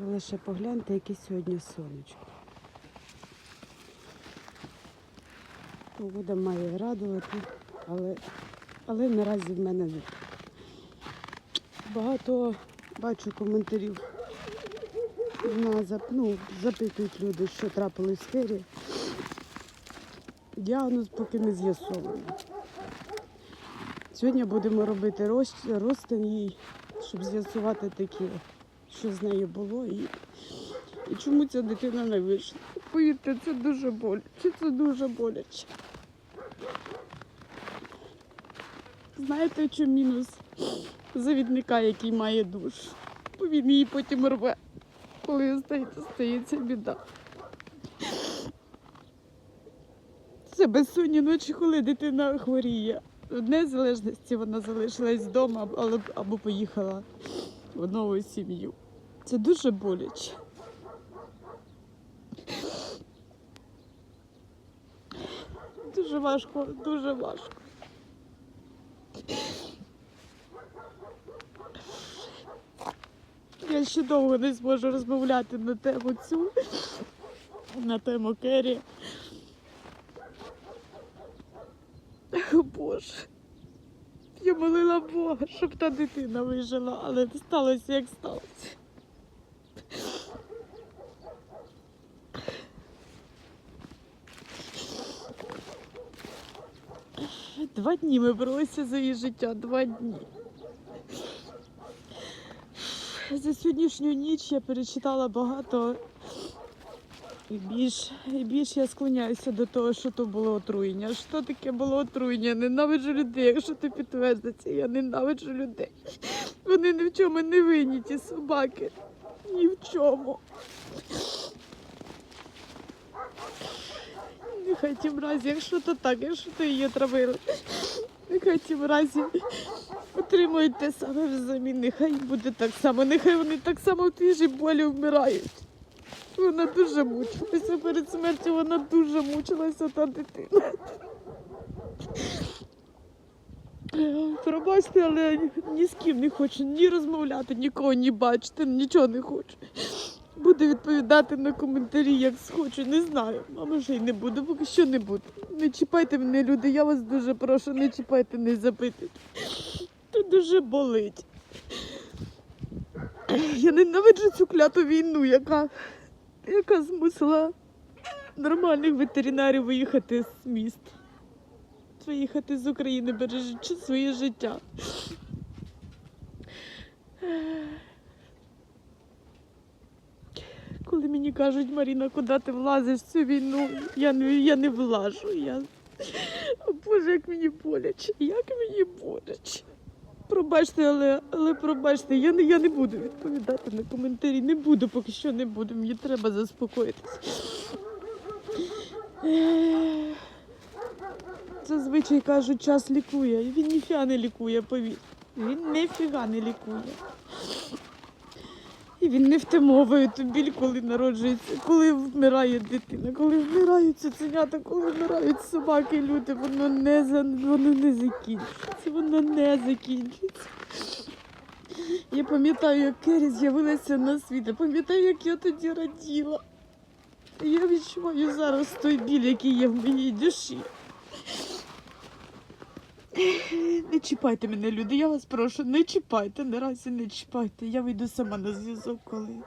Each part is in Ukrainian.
Ви лише погляньте, яке сьогодні сонечко. Погода має радувати, але, але наразі в мене не. Багато бачу коментарів. На, ну, запитують люди, що трапилось в сфері. Діагноз поки не з'ясований. Сьогодні будемо робити розтин їй, щоб з'ясувати таке, що з нею було і, і чому ця дитина не вийшла. Повірте, це дуже боляче, це дуже боляче. Знаєте, чому мінус завідника, який має душ? Бо він її потім рве, коли стається, біда. Це безсонні ночі, коли дитина хворіє. В незалежності вона залишилась вдома або поїхала в нову сім'ю. Це дуже боляче. Дуже важко, дуже важко. Я ще довго не зможу розмовляти на тему цю, на тему Керрі. О, Боже. Я молила Бога, щоб та дитина вижила, але сталося, як сталося. Два дні ми боролися за її життя, два дні. За сьогоднішню ніч я перечитала багато і більш, і більш я склоняюся до того, що то було отруєння. Що таке було отруєння? Ненавиджу людей. Якщо це підтвердиться, я ненавиджу людей. Вони ні в чому не винні, ті собаки. Ні в чому. Нехай ті мразі, якщо то так, якщо то її травили. Нехай ті мразі отримують те саме взамін. Нехай буде так само. Нехай вони так само в тій болі вмирають. Вона дуже мучилася перед смертю, вона дуже мучилася та дитина. Пробачте, але ні з ким не хочу ні розмовляти, нікого ні бачити, нічого не хочу. Буду відповідати на коментарі, як схочу, не знаю. А може й не буду, поки що не буду. Не чіпайте мене, люди, я вас дуже прошу, не чіпайте, не запитуйте. Це дуже болить. Я ненавиджу цю кляту війну, яка яка змусила нормальних ветеринарів виїхати з міст, виїхати з України, бережучи своє життя. Коли мені кажуть, Маріна, куди ти влазиш в цю війну, я не, я не влажу. Я... О, Боже, як мені боляче, як мені боляче. Пробачте, але, але пробачте, я не, я не буду відповідати на коментарі. Не буду, поки що не буду. Мені треба заспокоїтися. Зазвичай кажуть, час лікує. Він ніфіга не лікує, повір. Він ніфіга не лікує. І він не втамовує ту біль, коли народжується, коли вмирає дитина, коли вмирають цуценята, коли вмирають собаки, люди, воно не за воно не закінчиться, воно не закінчиться. Я пам'ятаю, як Кері з'явилася на світ, я пам'ятаю, як я тоді раділа. Я відчуваю зараз той біль, який є в моїй душі. Не чіпайте мене, люди, я вас прошу, не чіпайте, наразі не чіпайте. Я вийду сама на зв'язок, коли.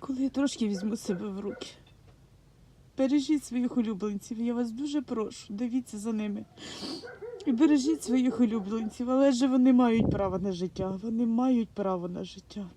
Коли я трошки візьму себе в руки. Бережіть своїх улюбленців, я вас дуже прошу, дивіться за ними. І бережіть своїх улюбленців, але ж вони мають право на життя. Вони мають право на життя.